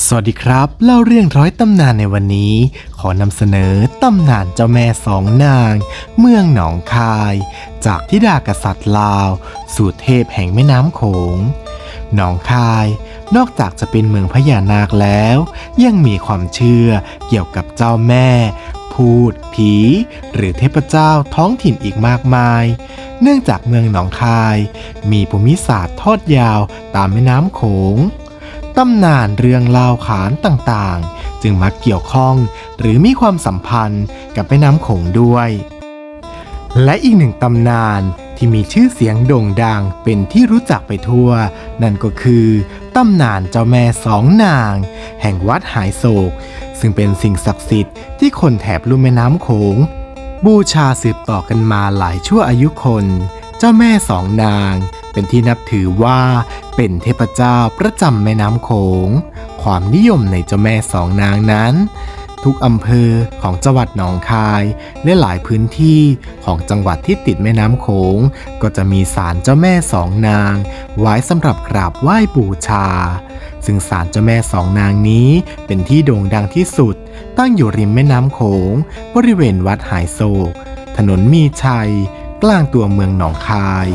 สวัสดีครับ เล่าเรื่องร้อยตำนานในวันนี้ ขอนำเสนอตำนานเจ้าแม่สองนาง เมืองหนองคาย จากทิดากษัตริย์ลาว สู่เทพแห่งแม่น้ำโขงหนองคาย นอกจากจะเป็นเมืองพญานาคแล้ว ยังมีความเชื่อเกี่ยวกับเจ้าแม่ พูด ผี หรือเทพเจ้าท้องถิ่นอีกมากมาย เนื่องจากเมืองหนองคาย มีภูมิศาสตร์ทอดยาวตามแม่น้ำโขง ตำนานเรื่องเล่าวขานต่างๆ จึงมักเกี่ยวข้องหรือมีความสัมพันธ์กับแม่น้ำโขงด้วย และอีกหนึ่งตำนานที่มีชื่อเสียงโด่งดังเป็นที่รู้จักไปทั่ว นั่นก็คือตำนานเจ้าแม่สองนาง แห่งวัดหายโศก ซึ่งเป็นสิ่งศักดิ์สิทธิ์ที่คนแถบลุ่มแม่น้ำโขง บูชาสืบต่อกันมาหลายชั่วอายุคน จ้าแม่สองนาง เป็นที่นับถือว่าเป็นเทพเจ้าประจำแม่น้ำโขง ความนิยมในเจ้าแม่สองนางนั้น ทุกอำเภอของจังหวัดหนองคาย และหลายพื้นที่ของจังหวัดที่ติดแม่น้ำโขง ก็จะมีศาลเจ้าแม่สองนาง ไว้สำหรับกราบไหว้บูชา ซึ่งศาลเจ้าแม่สองนางนี้เป็นที่โด่งดังที่สุด ตั้งอยู่ริมแม่น้ำโขง บริเวณวัดหายโศก ถนนมีชัย กลางตัวเมืองหนองคาย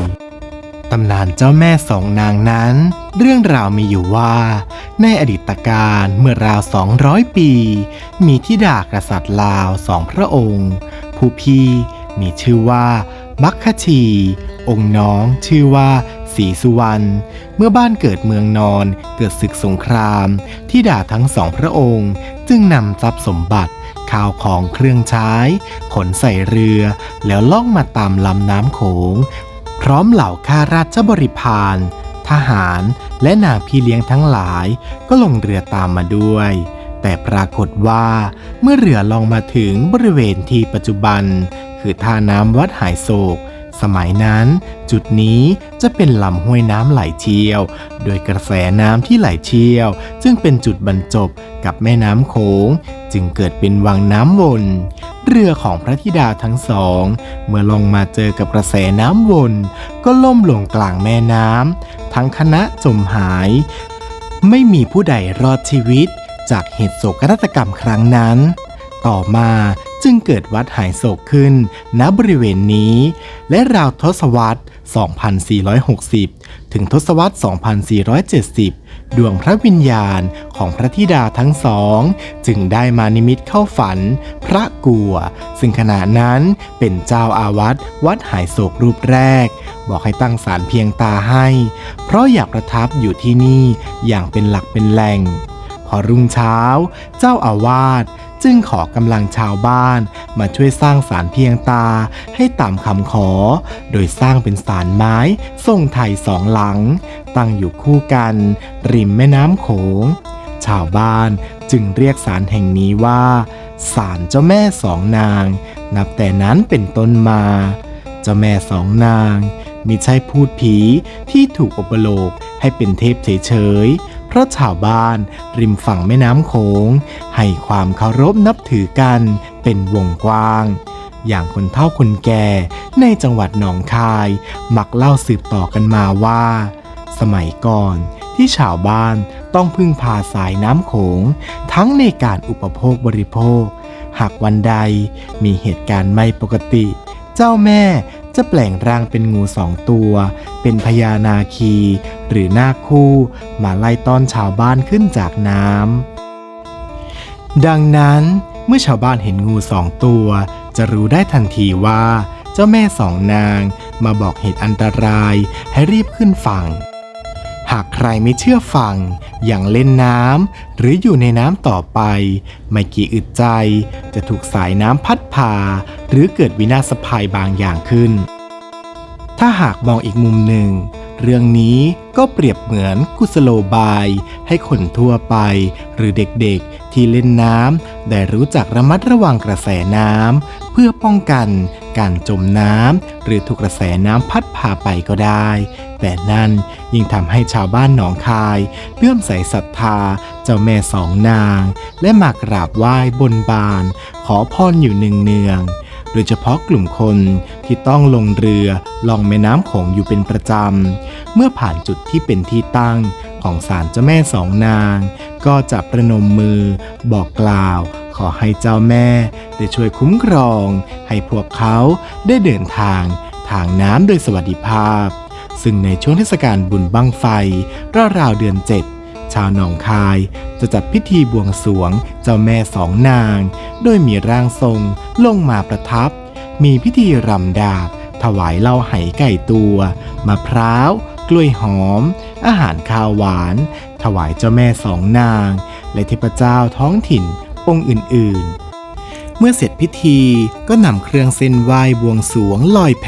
ตำนานเจ้าแม่สองนางนั้น เรื่องราวมีอยู่ว่า ในอดีตการเมื่อราว 200 ปี มีทิดากษัตริย์ลาวสองพระองค์ ผู้พี่มีชื่อว่ามัคคชี องค์น้องชื่อว่า ศรีสุวรรณเมื่อบ้านเกิดเมืองนอนเกิดศึกสงคราม ที่ด่าทั้งสองพระองค์ จึงนำทรัพย์สมบัติข้าวของเครื่องใช้ ขนใส่เรือ แล้วล่องมาตามลำน้ำโขง พร้อมเหล่าข้าราชบริพารทหารและนางพี่เลี้ยงทั้งหลายก็ลงเรือตามมาด้วย แต่ปรากฏว่าเมื่อเรือลองมาถึงบริเวณที่ปัจจุบัน คือท่าน้ำวัดหายโศก สมัยนั้น จุดนี้จะเป็นลำห้วยน้ำไหลเชี่ยว โดยกระแสน้ำที่ไหลเชี่ยว ซึ่งเป็นจุดบรรจบกับแม่น้ำโขงจึงเกิดเป็นวังน้ำวน เรือของพระธิดาทั้งสอง เมื่อลงมาเจอกับกระแสน้ำวน ก็ล่มลงกลางแม่น้ำทั้งคณะจมหาย ไม่มีผู้ใดรอดชีวิตจากเหตุโศกนาฏกรรมครั้งนั้น ต่อมา จึงเกิดวัดหายโศกขึ้น ณบริเวณนี้ และราวทศวรรษ 2460 ถึงทศวรรษ 2470 ดวงพระวิญญาณของพระธิดาทั้งสอง จึงได้มานิมิตเข้าฝัน พระกัว ซึ่งขณะนั้นเป็นเจ้าอาวาสวัดหายโศกรูปแรก บอกให้ตั้งศาลเพียงตาให้ เพราะอยากประทับอยู่ที่นี่อย่างเป็นหลักเป็นแหล่ง พอรุ่งเช้า เจ้าอาวาส จึงขอกำลังชาวบ้านมาช่วยสร้างศาลเพียงตาให้ตามคำขอ โดยสร้างเป็นศาลไม้ทรงไทยสองหลัง ตั้งอยู่คู่กัน ริมแม่น้ำโขง ชาวบ้านจึงเรียกศาลแห่งนี้ว่าศาลเจ้าแม่สองนาง นับแต่นั้นเป็นต้นมา เจ้าแม่สองนางมิใช่พูดผีที่ถูกอุปโลกให้เป็นเทพเฉยๆ เพราะชาวบ้านริมฝั่งแม่น้ำโขงให้ความเคารพนับถือกันเป็นวงกว้าง อย่างคนเฒ่าคนแก่ในจังหวัดหนองคาย มักเล่าสืบต่อกันมาว่า สมัยก่อนที่ชาวบ้านต้องพึ่งพาสายน้ำโขง ทั้งในการอุปโภคบริโภค หากวันใดมีเหตุการณ์ไม่ปกติ เจ้าแม่จะแปลงร่างเป็นงูสองตัว เป็นพญานาคี หรือนาคคู่ มาไล่ต้อนชาวบ้านขึ้นจากน้ำดังนั้นเมื่อชาวบ้านเห็นงูสองตัว จะรู้ได้ทันทีว่า เจ้าแม่สองนางมาบอกเหตุอันตรายให้รีบขึ้นฝั่ง หากใครไม่เชื่อฟัง อย่างเล่นน้ำหรืออยู่ในน้ำต่อไป ไม่กี่อึดใจ จะถูกสายน้ำพัดพา หรือเกิดวินาศภัยบางอย่างขึ้น ถ้าหากมองอีกมุมหนึ่ง เรื่องนี้ก็เปรียบเหมือนกุศโลบาย ให้คนทั่วไป หรือเด็กๆที่เล่นน้ำได้รู้จักระมัดระวังกระแสน้ำเพื่อป้องกันการจมน้ำหรือถูกกระแสน้ำพัดพาไปก็ได้ แต่นั่นยิ่งทำให้ชาวบ้านหนองคายเลื่อมใสศรัทธาเจ้าแม่สองนาง และมากราบไหว้บนบาน ขอพรอยู่เนืองๆโดยเฉพาะกลุ่มคนที่ต้องลงเรือล่องแม่น้ำโขงอยู่เป็นประจำ เมื่อผ่านจุดที่เป็นที่ตั้งของศาลเจ้าแม่สองนาง ก็จะประนมมือบอกกล่าว ขอให้เจ้าแม่ได้ช่วยคุ้มครอง ให้พวกเขาได้เดินทางทางน้ำโดยสวัสดิภาพ ซึ่งในช่วงเทศกาลบุญบั้งไฟราวๆเดือนเจ็ดชาวหนองคายจะจัดพิธีบวงสรวงเจ้าแม่สองนาง โดยมีร่างทรงลงมาประทับ มีพิธีรำดาบ ถวายเหล้าไหไก่ตัวมะพร้าว กล้วยหอม อาหารข้าวหวาน ถวายเจ้าแม่สองนาง และเทพเจ้าท้องถิ่นองค์อื่นๆ เมื่อเสร็จพิธีก็นำเครื่องเส้นไหว้บวงสรวงลอยแพ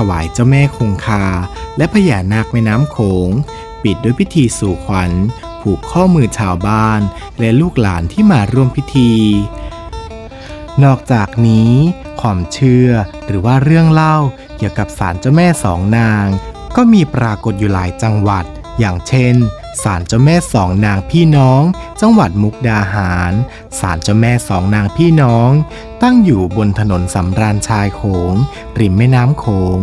ถวายเจ้าแม่คงคา และพญานาคแม่น้ำโขง ปิดด้วยพิธีสู่ขวัญ ผูกข้อมือชาวบ้าน และลูกหลานที่มาร่วมพิธี นอกจากนี้ ความเชื่อหรือว่าเรื่องเล่าเกี่ยวกับศาลเจ้าแม่สองนาง ก็มีปรากฏอยู่หลายจังหวัด อย่างเช่น ศาลเจ้าแม่สองนางพี่น้อง จังหวัดมุกดาหาร ศาลเจ้าแม่สองนางพี่น้อง ตั้งอยู่บนถนนสำราญชายโขงริมแม่น้ำโขง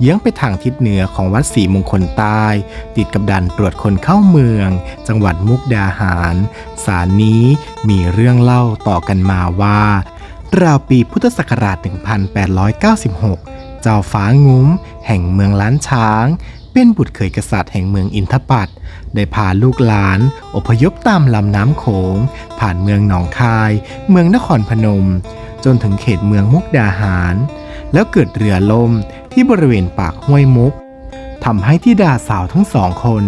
เยื้องไปทางทิศเหนือของวัดศรีมงคลใต้ ติดกับด่านตรวจคนเข้าเมือง จังหวัดมุกดาหาร ศาลนี้มีเรื่องเล่าต่อกันมาว่าราวปีพุทธศักราช 1896 เจ้าฟ้างุ้ม แห่งเมืองล้านช้าง เป็นบุตรเขยกษัตริย์แห่งเมืองอินทปัตได้พาลูกหลาน อพยพตามลำน้ำโขง ผ่านเมืองหนองคาย เมืองนครพนม จนถึงเขตเมืองมุกดาหาร แล้วเกิดเรือล่มที่บริเวณปากห้วยมุกทำให้ที่ดาสาวทั้งสองคน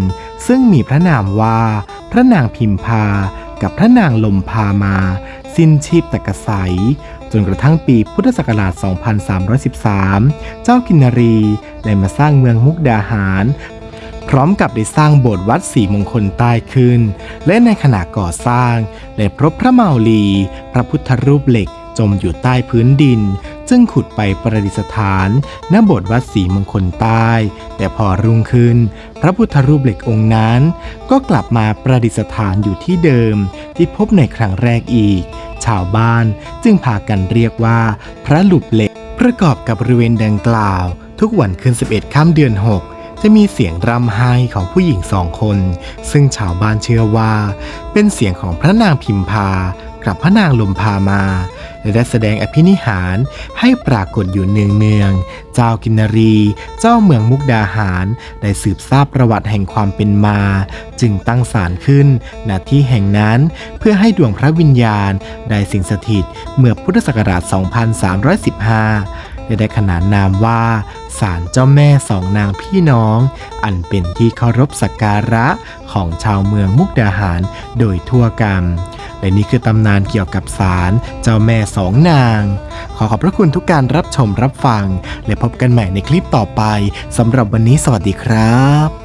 ซึ่งมีพระนามว่า พระนางพิมพา กับพระนางลมพามา สิ้นชีพตะกะไสย จนกระทั่งปีพุทธศักราช 2313 เจ้ากินนรีได้มาสร้างเมืองมุกดาหาร พร้อมกับได้สร้างโบสถ์วัดสีมงคลใต้ขึ้น และในขณะก่อสร้างได้พบพระเมาลี พระพุทธรูปเหล็ก จมอยู่ใต้พื้นดิน จึงขุดไปประดิษฐานณโบสถ์วัดศรีมงคลใต้ แต่พอรุ่งขึ้น พระพุทธรูปเหล็กองค์นั้น ก็กลับมาประดิษฐานอยู่ที่เดิมที่พบในครั้งแรกอีก ชาวบ้านจึงพากันเรียกว่า พระหลุบเหล็ก ประกอบกับบริเวณดังกล่าว ทุกวันคืน11ค่ำเดือน 6จะมีเสียงรำไห้ของผู้หญิงสองคน ซึ่งชาวบ้านเชื่อว่า เป็นเสียงของพระนางพิมพา กับพระนางลมพามา และได้แสดงอภินิหารให้ปรากฏอยู่เนืองๆ เจ้ากินนรี เจ้าเมืองมุกดาหาร ได้สืบทราบประวัติแห่งความเป็นมา จึงตั้งศาลขึ้นณที่แห่งนั้นเพื่อให้ดวงพระวิญญาณได้สิงสถิตเมื่อพุทธศักราช 2315 และได้ขนานนามว่าศาลเจ้าแม่สองนางพี่น้อง อันเป็นที่เคารพสักการะของชาวเมืองมุกดาหารโดยทั่วกันและนี่คือตำนานเกี่ยวกับศาลเจ้าแม่สองนาง ขอขอบพระคุณทุกการรับชมรับฟัง และพบกันใหม่ในคลิปต่อไปสำหรับวันนี้สวัสดีครับ